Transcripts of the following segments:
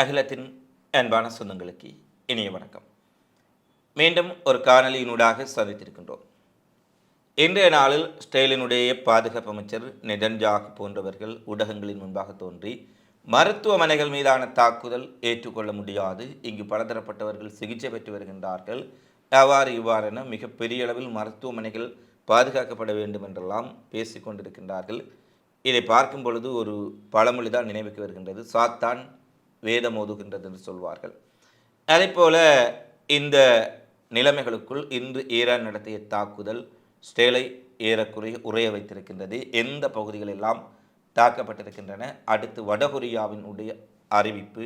அகிலத்தின் அன்பான சொந்தங்களுக்கு இனிய வணக்கம். மீண்டும் ஒரு காணொலியினூடாக சந்தித்திருக்கின்றோம். இன்றைய நாளில் ஸ்டெயிலினுடைய பாதுகாப்பு அமைச்சர் நெதன்ஜாக் போன்றவர்கள் ஊடகங்களின் முன்பாக தோன்றி மருத்துவமனைகள் மீதான தாக்குதல் ஏற்றுக்கொள்ள முடியாது இங்கு பலதரப்பட்டவர்கள் சிகிச்சை பெற்று வருகின்றார்கள். அவ்வாறு இவ்வாறென மிகப்பெரிய அளவில் மருத்துவமனைகள் பாதுகாக்கப்பட வேண்டும் என்றெல்லாம் பேசிக்கொண்டிருக்கின்றார்கள் இதை பார்க்கும் பொழுது ஒரு பழமொழி தான் நினைவுக்கு வருகின்றது. சாத்தான் வேதம் ஓதுகின்றது என்று சொல்வார்கள். அதேபோல இந்த நிலைமைகளுக்குள் இன்று ஈரான் நடத்திய தாக்குதல் ஸ்டேலை ஏறக்குறைய உறைய வைத்திருக்கின்றது. எந்த பகுதிகள் எல்லாம் தாக்கப்பட்டிருக்கின்றன? அடுத்து வடகொரியாவின் உடைய அறிவிப்பு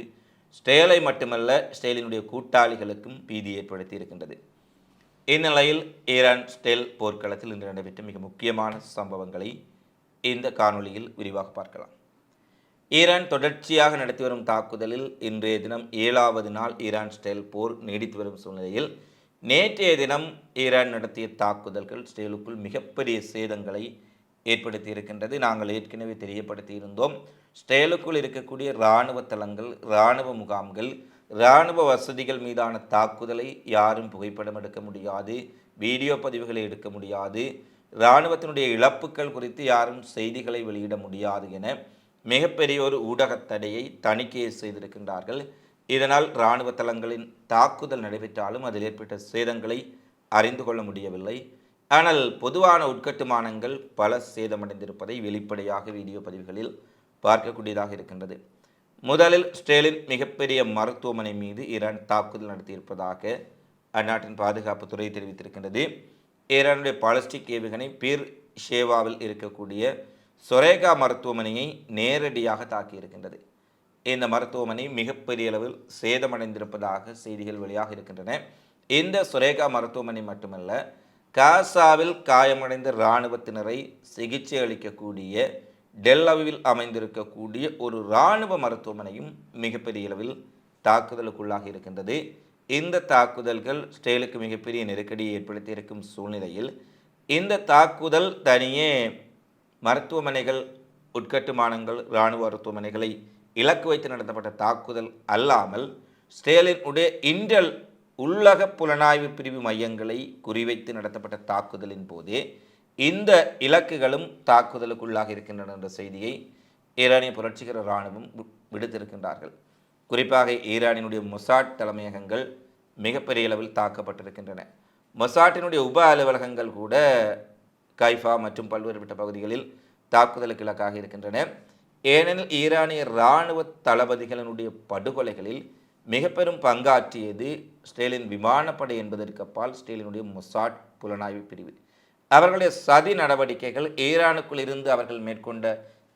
ஸ்டேலை மட்டுமல்ல ஸ்டேலினுடைய கூட்டாளிகளுக்கும் பீதி ஏற்படுத்தி இருக்கின்றது இந்நிலையில் ஈரான் ஸ்டேல் போர்க்களத்தில் இன்று நடைபெற்ற மிக முக்கியமான சம்பவங்களை இந்த காணொளியில் விரிவாக பார்க்கலாம். ஈரான் தொடர்ச்சியாக நடத்தி வரும் தாக்குதலில் இன்றைய தினம் ஏழாவது நாள் ஈரான் ஸ்டைல் போர் நீடித்து வரும் சூழ்நிலையில் நேற்றைய தினம் ஈரான் நடத்திய தாக்குதல்கள் ஸ்டேலுக்குள் மிகப்பெரிய சேதங்களை ஏற்படுத்தி இருக்கின்றது. நாங்கள் ஏற்கனவே தெரியப்படுத்தியிருந்தோம் ஸ்டேலுக்குள் இருக்கக்கூடிய இராணுவ தளங்கள் இராணுவ முகாம்கள் இராணுவ வசதிகள் மீதான தாக்குதலை யாரும் புகைப்படம் எடுக்க முடியாது வீடியோ பதிவுகளை எடுக்க முடியாது இராணுவத்தினுடைய இழப்புகள் குறித்து யாரும் செய்திகளை வெளியிட முடியாது என மிகப்பெரிய ஒரு ஊடகத்தடையை தணிக்கை செய்திருக்கின்றார்கள். இதனால் இராணுவ தளங்களின் தாக்குதல் நடைபெற்றாலும் அதில் ஏற்பட்ட சேதங்களை அறிந்து கொள்ள முடியவில்லை. ஆனால் பொதுவான உட்கட்டுமானங்கள் பல சேதமடைந்திருப்பதை வெளிப்படையாக வீடியோ பதிவுகளில் பார்க்கக்கூடியதாக இருக்கின்றது. முதலில் ஸ்டேலின் மிகப்பெரிய மருத்துவமனை மீது ஈரான் தாக்குதல் நடத்தியிருப்பதாக அந்நாட்டின் பாதுகாப்புத்துறை தெரிவித்திருக்கின்றது. ஈரானுடைய பாலிஸ்டிக் ஏவுகணை பீர் ஷேவாவில் இருக்கக்கூடிய சொரேகா மருத்துவமனையை நேரடியாக தாக்கியிருக்கின்றது. இந்த மருத்துவமனை மிகப்பெரிய அளவில் சேதமடைந்திருப்பதாக செய்திகள் வெளியாக இருக்கின்றன. இந்த சுரேகா மருத்துவமனை மட்டுமல்ல காசாவில் காயமடைந்த இராணுவத்தினரை சிகிச்சை அளிக்கக்கூடிய டெல்லவில் அமைந்திருக்கக்கூடிய ஒரு இராணுவ மருத்துவமனையும் மிகப்பெரிய அளவில் தாக்குதலுக்குள்ளாக இருக்கின்றது. இந்த தாக்குதல்கள் ஸ்டேலுக்கு மிகப்பெரிய நெருக்கடியை ஏற்படுத்தி இருக்கும் சூழ்நிலையில் இந்த தாக்குதல் தனியே மருத்துவமனைகள் உட்கட்டுமானங்கள் இராணுவ மருத்துவமனைகளை இலக்கு வைத்து நடத்தப்பட்ட தாக்குதல் அல்லாமல் ஸ்டேலின் உடைய இன்றல் உள்ளக புலனாய்வு பிரிவு மையங்களை குறிவைத்து நடத்தப்பட்ட தாக்குதலின் போதே இந்த இலக்குகளும் தாக்குதலுக்குள்ளாக இருக்கின்றன என்ற செய்தியை ஈரானிய புரட்சிகர இராணுவம் வி- விடுத்திருக்கின்றார்கள். குறிப்பாக ஈரானினுடைய மொசாட் தலைமையகங்கள் மிகப்பெரிய அளவில் தாக்கப்பட்டிருக்கின்றன. மொசாட்டினுடைய உப அலுவலகங்கள் கூட கைஃபா மற்றும் பல்வேறுபட்ட பகுதிகளில் தாக்குதலுக்கு இலக்காக இருக்கின்றன. ஏனெனில் ஈரானிய இராணுவ தளபதிகளினுடைய படுகொலைகளில் மிக பெரும் பங்காற்றியது ஸ்டேலின் விமானப்படை என்பதற்கு அப்பால் ஸ்டேலினுடைய மொசாட் புலனாய்வு பிரிவு. அவர்களுடைய சதி நடவடிக்கைகள் ஈரானுக்குள் இருந்து அவர்கள் மேற்கொண்ட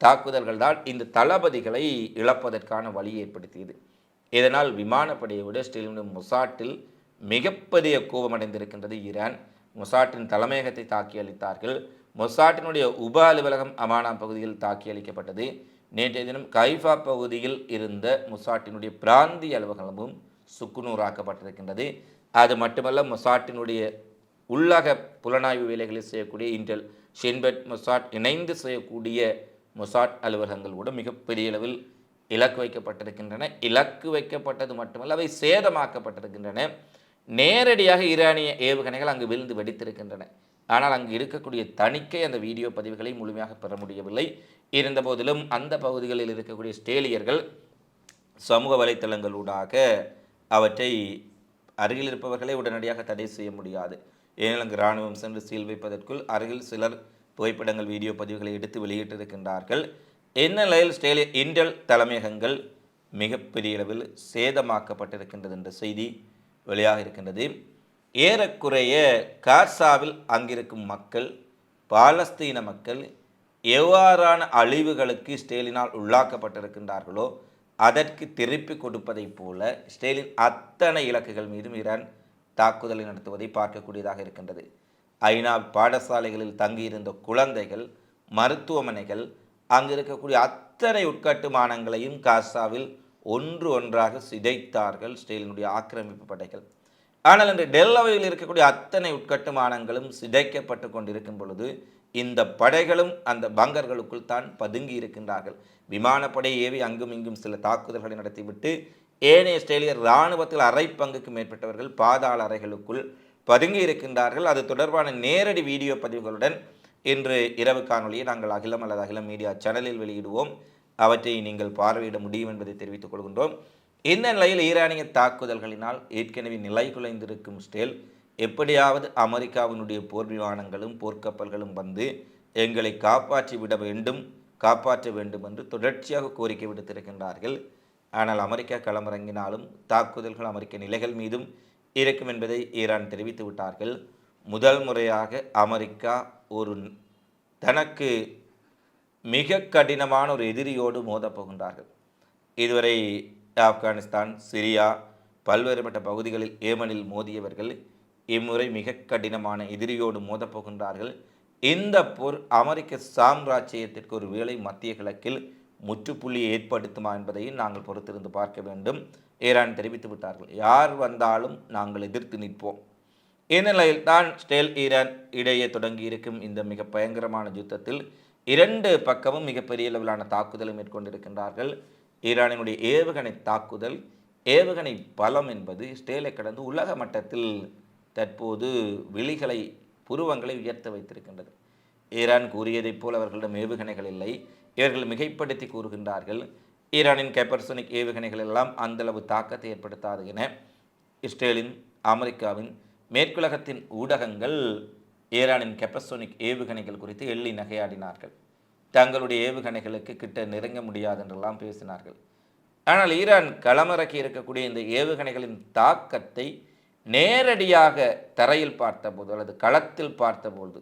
தாக்குதல்கள் தான் இந்த தளபதிகளை இழப்பதற்கான வழி ஏற்படுத்தியது. இதனால் விமானப்படையை விட ஸ்டேலினுடைய மொசாட்டில் மிகப்பெரிய கோபமடைந்திருக்கின்றது ஈரான். மொசாட்டின் தலைமையகத்தை தாக்கி அளித்தார்கள் மொசாட்டினுடைய உப அலுவலகம் அமானா பகுதியில் தாக்கி அளிக்கப்பட்டது நேற்றைய தினம் கைஃபா பகுதியில் இருந்த மொசாட்டினுடைய பிராந்திய அலுவலகமும் சுக்குநூறாக்கப்பட்டிருக்கின்றது. அது மட்டுமல்ல மொசாட்டினுடைய உள்ளக புலனாய்வு வேலைகளை செய்யக்கூடிய இன்டெல் ஷின்பெட் மொசாட் இணைந்து செய்யக்கூடிய மொசாட் அலுவலகங்கள் கூட மிகப்பெரிய அளவில் இலக்கு வைக்கப்பட்டிருக்கின்றன. இலக்கு வைக்கப்பட்டது மட்டுமல்ல அவை சேதமாக்கப்பட்டிருக்கின்றன. நேரடியாக ஈரானிய ஏவுகணைகள் அங்கு விழுந்து வெடித்திருக்கின்றன. ஆனால் அங்கு இருக்கக்கூடிய தணிக்கை அந்த வீடியோ பதிவுகளை முழுமையாக பெற முடியவில்லை. இருந்தபோதிலும் அந்த பகுதிகளில் இருக்கக்கூடிய ஸ்டேலியர்கள் சமூக வலைத்தளங்களூடாக அவற்றை அருகில் இருப்பவர்களை உடனடியாக தடை செய்ய முடியாது. ஏனெனில் அங்கு இராணுவம் சென்று சீல் வைப்பதற்குள் அருகில் சிலர் புகைப்படங்கள் வீடியோ பதிவுகளை எடுத்து வெளியிட்டிருக்கின்றார்கள். இந்நிலையில் ஸ்டேலிய இண்டல் தலைமையகங்கள் மிகப்பெரிய அளவில் சேதமாக்கப்பட்டிருக்கின்றது என்ற செய்தி வெளியாக இருக்கின்றது. ஏறக்குறைய கார்சாவில் அங்கிருக்கும் மக்கள் பாலஸ்தீன மக்கள் எவ்வாறான அழிவுகளுக்கு ஸ்டேலினால் உள்ளாக்கப்பட்டிருக்கின்றார்களோ அதற்கு திருப்பி கொடுப்பதைப் போல ஸ்டேலின் அத்தனை இலக்குகள் மீதும் ஈரான் தாக்குதலை நடத்துவதை பார்க்கக்கூடியதாக இருக்கின்றது. ஐநா பாடசாலைகளில் தங்கியிருந்த குழந்தைகள் மருத்துவமனைகள் அங்கு இருக்கக்கூடிய அத்தனை உட்கட்டுமானங்களையும் காசாவில் ஒன்று ஒன்றாக சிதைத்தார்கள் ஸ்டேலினுடைய ஆக்கிரமிப்பு படைகள். ஆனால் இன்று டெல்லவையில் இருக்கக்கூடிய அத்தனை உட்கட்டுமானங்களும் சிதைக்கப்பட்டு கொண்டிருக்கும் பொழுது இந்த படைகளும் அந்த பங்கர்களுக்குள் தான் பதுங்கி இருக்கின்றார்கள். விமானப்படை ஏவி அங்கும் இங்கும் சில தாக்குதல்களை நடத்திவிட்டு ஏனைய இஸ்ரேலிய இராணுவத்தில் அரை பங்குக்கு மேற்பட்டவர்கள் பாதாள அறைகளுக்குள் பதுங்கி இருக்கின்றார்கள். அது தொடர்பான நேரடி வீடியோ பதிவுகளுடன் இன்று இரவு காணொலியை நாங்கள் அகிலம் அல்லது அகிலம் மீடியா சேனலில் வெளியிடுவோம். அவற்றை நீங்கள் பார்வையிட முடியும் என்பதை தெரிவித்துக் கொள்கின்றோம். இந்த நிலையில் ஈரானிய தாக்குதல்களினால் ஏற்கனவே நிலை குலைந்திருக்கும் ஸ்டேல் எப்படியாவது அமெரிக்காவினுடைய போர் விமானங்களும் போர்க்கப்பல்களும் வந்து எங்களை காப்பாற்றி விட வேண்டும் காப்பாற்ற வேண்டும் என்று தொடர்ச்சியாக கோரிக்கை விடுத்திருக்கின்றார்கள். ஆனால் அமெரிக்கா களமிறங்கினாலும் தாக்குதல்கள் அமெரிக்க நிலைகள் மீதும் இருக்கும் என்பதை ஈரான் தெரிவித்து விட்டார்கள். முதல் முறையாக அமெரிக்கா ஒரு தனக்கு மிக கடினமான ஒரு எதிரியோடு மோதப்போகின்றார்கள் இதுவரை ஆப்கானிஸ்தான் சிரியா பல்வேறுபட்ட பகுதிகளில் ஏமனில் மோதியவர்கள் இம்முறை மிக கடினமான எதிரியோடு மோதப்போகின்றார்கள் இந்த போர் அமெரிக்க சாம்ராஜ்யத்திற்கு ஒரு வேளை மத்திய கிழக்கில் முற்றுப்புள்ளியை ஏற்படுத்துமா என்பதையும் நாங்கள் பொறுத்திருந்து பார்க்க வேண்டும். ஈரான் தெரிவித்து விட்டார்கள். யார் வந்தாலும் நாங்கள் எதிர்த்து நிற்போம். இந்நிலையில் தான் ஸ்டேல் ஈரான் இடையே தொடங்கி இருக்கும் இந்த மிக பயங்கரமான யுத்தத்தில் இரண்டு பக்கமும் மிகப்பெரிய அளவிலான தாக்குதலை மேற்கொண்டிருக்கின்றார்கள். ஈரானினுடைய ஏவுகணை தாக்குதல் ஏவுகணை பலம் என்பது இஸ்ரேலை கடந்து உலக மட்டத்தில் தற்போது விழிகளை புருவங்களை உயர்த்த வைத்திருக்கின்றது. ஈரான் கூறியதைப் போல் அவர்களிடம் ஏவுகணைகள் இல்லை. இவர்கள் மிகைப்படுத்தி கூறுகின்றார்கள் ஈரானின் கெப்பர்சோனிக் ஏவுகணைகள் எல்லாம் அந்தளவு தாக்கத்தை ஏற்படுத்தாது என இஸ்ரேலின் அமெரிக்காவின் மேற்குலகத்தின் ஊடகங்கள் ஈரானின் கெப்பசோனிக் ஏவுகணைகள் குறித்து எள்ளி நகையாடினார்கள். தங்களுடைய ஏவுகணைகளுக்கு கிட்ட நெருங்க முடியாது என்றெல்லாம் பேசினார்கள். ஆனால் ஈரான் களமிறக்கி இருக்கக்கூடிய இந்த ஏவுகணைகளின் தாக்கத்தை நேரடியாக தரையில் பார்த்தபோது அல்லது களத்தில் பார்த்தபோது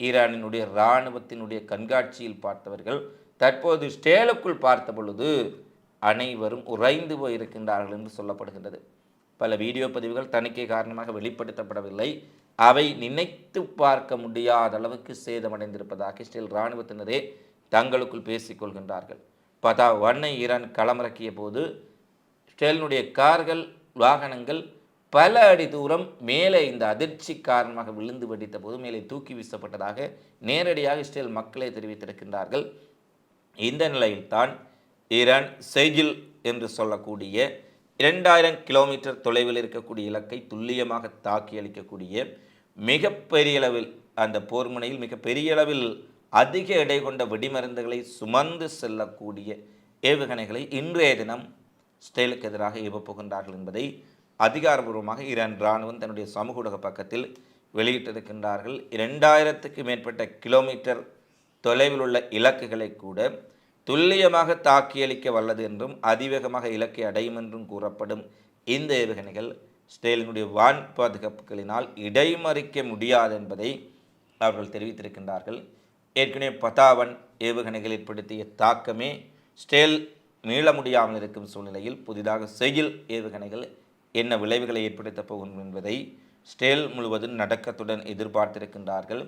ஈரானினுடைய இராணுவத்தினுடைய கண்காட்சியில் பார்த்தவர்கள் தற்போது ஸ்டேலுக்குள் பார்த்த பொழுது அனைவரும் உறைந்து போயிருக்கின்றார்கள் என்று சொல்லப்படுகின்றது. பல வீடியோ பதிவுகள் தணிக்கை காரணமாக வெளிப்படுத்தப்படவில்லை. அவை நினைத்து பார்க்க முடியாத அளவுக்கு சேதமடைந்திருப்பதாக இஸ்ரேல் இராணுவத்தினரே தங்களுக்குள் பேசிக்கொள்கின்றார்கள் பதா வண்ணை ஈரான் களமிறக்கிய போது இஸ்ரேலினுடைய கார்கள் வாகனங்கள் பல அடி தூரம் மேலே இந்த அதிர்ச்சி காரணமாக விழுந்து வெடித்த போது மேலே தூக்கி வீசப்பட்டதாக நேரடியாக இஸ்ரேல் மக்களே தெரிவித்திருக்கின்றார்கள். இந்த நிலையில்தான் ஈரான் செய்கில் என்று சொல்லக்கூடிய இரண்டாயிரம் கிலோமீட்டர் தொலைவில் இருக்கக்கூடிய இலக்கை துல்லியமாக தாக்கி அளிக்கக்கூடிய மிகப்பெரிய அளவில் அந்த போர் முனையில் மிகப்பெரிய அளவில் அதிக எடை கொண்ட வெடிமருந்துகளை சுமந்து செல்லக்கூடிய ஏவுகணைகளை இன்றைய தினம் ஸ்டேலுக்கு எதிராக போகின்றார்கள் என்பதை அதிகாரபூர்வமாக ஈரான் இராணுவம் தன்னுடைய சமூக ஊடக பக்கத்தில் வெளியிட்டிருக்கின்றார்கள். இரண்டாயிரத்துக்கு மேற்பட்ட கிலோமீட்டர் தொலைவில் உள்ள இலக்குகளை கூட துல்லியமாக தாக்கியளிக்க வல்லது என்றும் அதிவேகமாக இலக்கை அடையும் என்றும் கூறப்படும் இந்த ஏவுகணைகள் இஸ்ரேலினுடைய வான் பாதுகாப்புகளினால் இடைமறிக்க முடியாது என்பதை அவர்கள் தெரிவித்திருக்கின்றார்கள். ஏற்கனவே பதாவன் ஏவுகணைகள் ஏற்படுத்திய தாக்கமே ஸ்டேல் மீள முடியாமல் இருக்கும் சூழ்நிலையில் புதிதாக செயல் ஏவுகணைகள் என்ன விளைவுகளை ஏற்படுத்தப் போகும் என்பதை ஸ்டேல் முழுவதும் நடக்கத்துடன் எதிர்பார்த்திருக்கின்றார்கள்.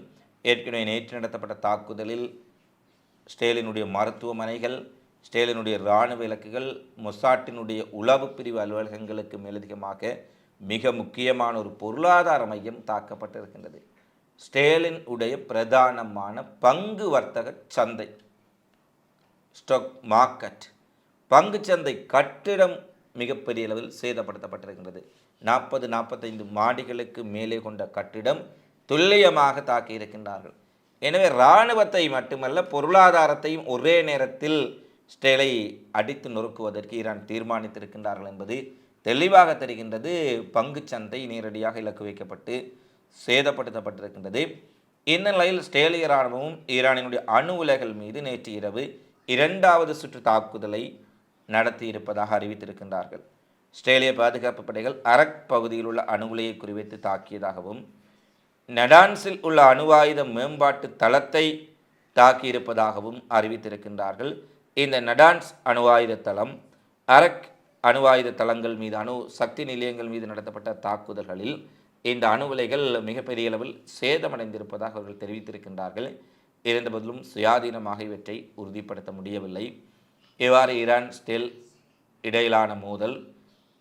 ஏற்கனவே நேற்று நடத்தப்பட்ட தாக்குதலில் ஸ்டேலினுடைய மருத்துவமனைகள் ஸ்டேலினுடைய இராணுவ இலக்குகள் மொசாட்டினுடைய உளவு பிரிவு அலுவலகங்களுக்கு மேலதிகமாக மிக முக்கியமான ஒரு பொருளாதார மையம் தாக்கப்பட்டிருக்கின்றது. ஸ்டேலின் உடைய பிரதானமான பங்கு வர்த்தக சந்தை ஸ்டாக் மார்க்கெட். பங்குச்சந்தை கட்டிடம் மிகப்பெரிய அளவில் சேதப்படுத்தப்பட்டிருக்கின்றது. நாற்பது நாற்பத்தைந்து மாடிகளுக்கு மேலே கொண்ட கட்டிடம் துல்லியமாக தாக்கியிருக்கின்றார்கள் எனவே இராணுவத்தை மட்டுமல்ல பொருளாதாரத்தையும் ஒரே நேரத்தில் ஸ்டேலை அடித்து நொறுக்குவதற்கு ஈரான் தீர்மானித்திருக்கின்றார்கள் என்பது தெளிவாக தெரிகின்றது பங்குச்சந்தை நேரடியாக இலக்கு வைக்கப்பட்டு சேதப்படுத்தப்பட்டிருக்கின்றது. இந்த நிலையில் ஸ்டேலிய இராணுவமும் ஈரானினுடைய அணு உலைகள் மீது நேற்று இரவு இரண்டாவது சுற்று தாக்குதலை நடத்தியிருப்பதாக அறிவித்திருக்கின்றார்கள். ஸ்ட்ரேலிய பாதுகாப்பு படைகள் அரக் பகுதியில் உள்ள அணு உலையை குறிவைத்து தாக்கியதாகவும் நடான்ஸில் உள்ள அணுவாயுத மேம்பாட்டு தளத்தை தாக்கியிருப்பதாகவும் அறிவித்திருக்கின்றார்கள். இந்த நடான்ஸ் அணுவாயுத தளம் அரக் அணுவாயுத தளங்கள் மீது அணு சக்தி நிலையங்கள் மீது நடத்தப்பட்ட தாக்குதல்களில் இந்த அணு உலைகள் மிகப்பெரிய அளவில் சேதமடைந்திருப்பதாக அவர்கள் தெரிவித்திருக்கின்றார்கள். இருந்தபோதிலும் சுயாதீனமாக இவற்றை உறுதிப்படுத்த முடியவில்லை. இவ்வாறு ஈரான் ஸ்டெல் இடையிலான மோதல்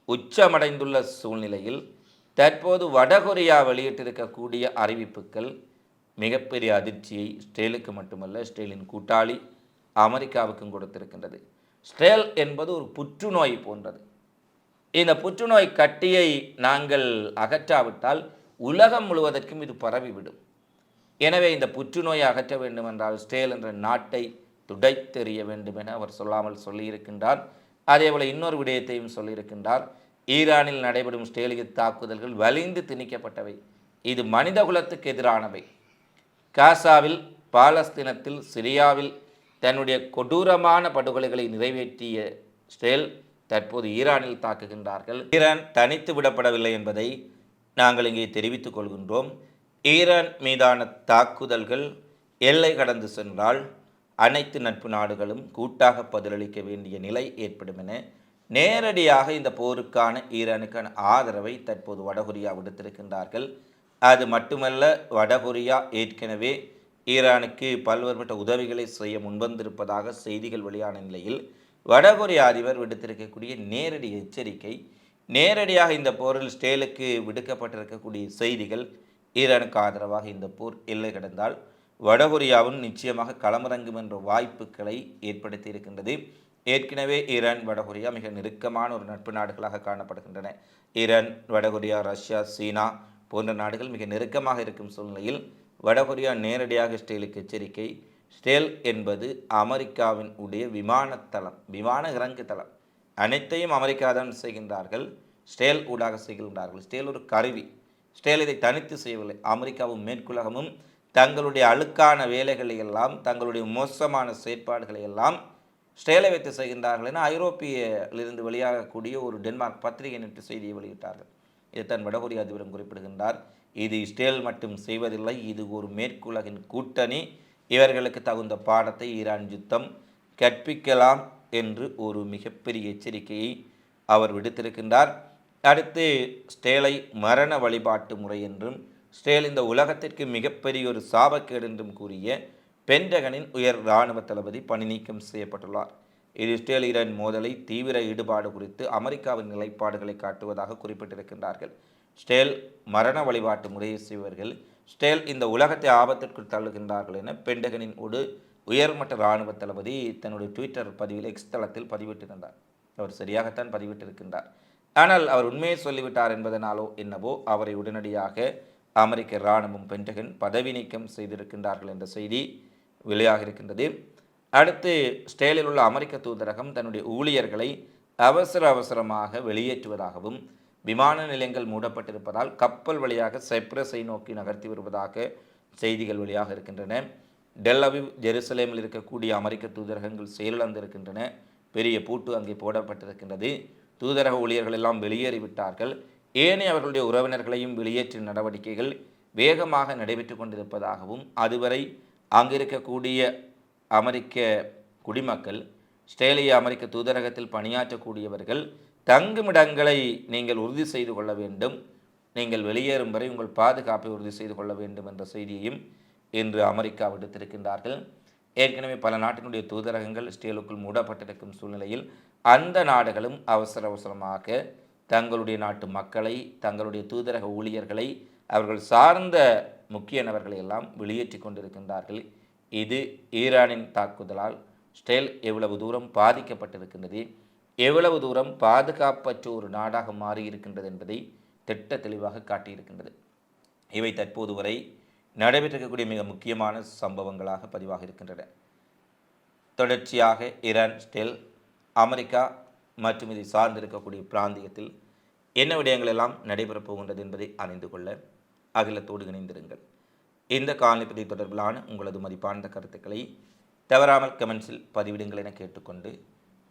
உச்சமடைந்துள்ள சூழ்நிலையில் தற்போது வடகொரியா வெளியிட்டிருக்கக்கூடிய அறிவிப்புகள் மிகப்பெரிய அதிர்ச்சியை ஸ்டேலுக்கு மட்டுமல்ல ஸ்டேலின் கூட்டாளி அமெரிக்காவுக்கும் கொடுத்திருக்கின்றது. ஸ்டேல் என்பது ஒரு புற்றுநோய் போன்றது. இந்த புற்றுநோய் கட்டியை நாங்கள் அகற்றாவிட்டால் உலகம் முழுவதற்கும் இது பரவிவிடும். எனவே இந்த புற்றுநோயை அகற்ற வேண்டுமென்றால் ஸ்டேல் என்ற நாட்டை துடைத்தெறிய வேண்டும் என அவர் சொல்லாமல் சொல்லியிருக்கின்றார். அதேபோல் இன்னொரு விடயத்தையும் சொல்லியிருக்கின்றார். ஈரானில் நடைபெறும் ஸ்டேலிய தாக்குதல்கள் வலிந்து திணிக்கப்பட்டவை. இது மனித குலத்துக்கு எதிரானவை. காசாவில் பாலஸ்தீனத்தில் சிரியாவில் தன்னுடைய கொடூரமான படுகொலைகளை நிறைவேற்றிய ஸ்டேல் தற்போது ஈரானில் தாக்குகின்றார்கள். ஈரான் தனித்து விடப்படவில்லை என்பதை நாங்கள் இங்கே தெரிவித்துக் கொள்கின்றோம். ஈரான் மீதான தாக்குதல்கள் எல்லை கடந்து சென்றால் அனைத்து நட்பு நாடுகளும் கூட்டாக பதிலளிக்க வேண்டிய நிலை ஏற்படும் என நேரடியாக இந்த போருக்கான ஈரானுக்கான ஆதரவை தற்போது வடகொரியா விடுத்திருக்கின்றார்கள். அது மட்டுமல்ல வடகொரியா ஏற்கனவே ஈரானுக்கு பல்வேறுபட்ட உதவிகளை செய்ய முன்வந்திருப்பதாக செய்திகள் வெளியான நிலையில் வடகொரிய அதிபர் விடுத்திருக்கக்கூடிய நேரடி எச்சரிக்கை நேரடியாக இந்த போரில் ஸ்டேலுக்கு விடுக்கப்பட்டிருக்கக்கூடிய செய்திகள் ஈரானுக்கு ஆதரவாக இந்த போர் எல்லை கடந்தால் வடகொரியாவும் நிச்சயமாக களமிறங்கும் என்ற வாய்ப்புகளை ஏற்படுத்தி இருக்கின்றது ஏற்கனவே ஈரான் வடகொரியா மிக நெருக்கமான ஒரு நட்பு நாடுகளாக காணப்படுகின்றன. ஈரான் வடகொரியா ரஷ்யா சீனா போன்ற நாடுகள் மிக நெருக்கமாக இருக்கும் சூழ்நிலையில் வடகொரியா நேரடியாக ஸ்டேலுக்கு எச்சரிக்கை. ஸ்டேல் என்பது அமெரிக்காவின் உடைய விமானத்தளம் விமான இறங்கு தளம். அனைத்தையும் அமெரிக்கா தான் செய்கின்றார்கள். ஸ்டேல் ஊடாக செய்கின்றார்கள். ஸ்டேல் ஒரு கருவி. ஸ்டேல் இதை தனித்து செய்யவில்லை. அமெரிக்காவும் மேற்குலகமும் தங்களுடைய அழுக்கான வேலைகளை எல்லாம் தங்களுடைய மோசமான செயற்பாடுகளை எல்லாம் ஸ்டேலை வைத்து செய்கின்றார்கள் என ஐரோப்பியிலிருந்து வெளியாகக்கூடிய ஒரு டென்மார்க் பத்திரிகை நேற்று செய்தியை வெளியிட்டார்கள். இதைத்தான் வடகொரிய அதிபரும் குறிப்பிடுகின்றார். இது ஸ்டேல் மட்டும் செய்வதில்லை இது ஒரு மேற்குலகின் கூட்டணி. இவர்களுக்கு தகுந்த பாடத்தை ஈரான் யுத்தம் கற்பிக்கலாம் என்று ஒரு மிகப்பெரிய எச்சரிக்கையை அவர் விடுத்திருக்கின்றார். அடுத்து ஸ்டேலை மரண வழிபாட்டு முறை என்றும் ஸ்டேல் இந்த உலகத்திற்கு மிகப்பெரிய ஒரு சாபக்கேடு என்றும் கூறிய பென்டகனின் உயர் இராணுவ தளபதி பணி நீக்கம் செய்யப்பட்டுள்ளார். இது ஸ்டேல் ஈரான் மோதலை தீவிர ஈடுபாடு குறித்து அமெரிக்காவின் நிலைப்பாடுகளை காட்டுவதாக குறிப்பிட்டிருக்கின்றார்கள். ஸ்டேல் மரண வழிபாட்டு முறையை செய்வர்கள் ஸ்டேல் இந்த உலகத்தை ஆபத்திற்குள் தள்ளுகின்றார்கள் என பெண்டகனின் ஒரு உயர்மட்ட இராணுவ தளபதி தன்னுடைய ட்விட்டர் பதிவில் எக்ஸ் தளத்தில் பதிவிட்டிருந்தார். அவர் சரியாகத்தான் பதிவிட்டிருக்கின்றார். ஆனால் அவர் உண்மையை சொல்லிவிட்டார் என்பதனாலோ என்னவோ அவரை உடனடியாக அமெரிக்க இராணுவம் பென்டகன் பதவி நீக்கம் செய்திருக்கின்றார்கள் என்ற செய்தி வெளியாக இருக்கின்றது. அடுத்து ஸ்டேலில் உள்ள அமெரிக்க தூதரகம் தன்னுடைய ஊழியர்களை அவசர அவசரமாக வெளியேற்றுவதாகவும் விமான நிலையங்கள் மூடப்பட்டிருப்பதால் கப்பல் வழியாக சைப்ரஸை நோக்கி நகர்த்தி வருவதாக செய்திகள் வழியாக இருக்கின்றன. டெல்லவிவ் ஜெருசலேமில் இருக்கக்கூடிய அமெரிக்க தூதரகங்கள் செயலிழந்திருக்கின்றன. பெரிய பூட்டு அங்கே போடப்பட்டிருக்கின்றது. தூதரக ஊழியர்கள் எல்லாம் வெளியேறிவிட்டார்கள். ஏனைய அவர்களுடைய உறவினர்களையும் வெளியேற்றும் நடவடிக்கைகள் வேகமாக நடைபெற்று கொண்டிருப்பதாகவும் அதுவரை அங்கிருக்கக்கூடிய அமெரிக்க குடிமக்கள் ஸ்ட்ரேலிய அமெரிக்க தூதரகத்தில் பணியாற்றக்கூடியவர்கள் தங்குமிடங்களை நீங்கள் உறுதி செய்து கொள்ள வேண்டும். நீங்கள் வெளியேறும் வரை உங்கள் பாதுகாப்பை உறுதி செய்து கொள்ள வேண்டும் என்ற செய்தியையும் இன்று அமெரிக்கா விடுத்திருக்கின்றார்கள். ஏற்கனவே பல நாட்டினுடைய தூதரகங்கள் ஸ்டேலுக்குள் மூடப்பட்டிருக்கும் சூழ்நிலையில் அந்த நாடுகளும் அவசர அவசரமாக தங்களுடைய நாட்டு மக்களை தங்களுடைய தூதரக ஊழியர்களை அவர்கள் சார்ந்த முக்கிய நபர்களை எல்லாம் வெளியேற்றி கொண்டிருக்கின்றார்கள். இது ஈரானின் தாக்குதலால் ஸ்டேல் எவ்வளவு தூரம் பாதிக்கப்பட்டிருக்கின்றது எவ்வளவு தூரம் பாதுகாப்பற்ற ஒரு நாடாக மாறியிருக்கின்றது என்பதை திட்ட தெளிவாக காட்டியிருக்கின்றது. இவை தற்போது வரை நடைபெற்றிருக்கக்கூடிய மிக முக்கியமான சம்பவங்களாக பதிவாக இருக்கின்றன. தொடர்ச்சியாக ஈரான் ஸ்டெல் அமெரிக்கா மற்றும் இதை சார்ந்திருக்கக்கூடிய பிராந்தியத்தில் என்ன விடயங்கள் எல்லாம் நடைபெறப் போகின்றது என்பதை அறிந்து கொள்ள அகிலத்தோடு இணைந்திருங்கள். இந்த காலநிலை தொடர்பிலான உங்களது மதிப்பான கருத்துக்களை தவறாமல் கமெண்ட்ஸில் பதிவிடுங்கள் என கேட்டுக்கொண்டு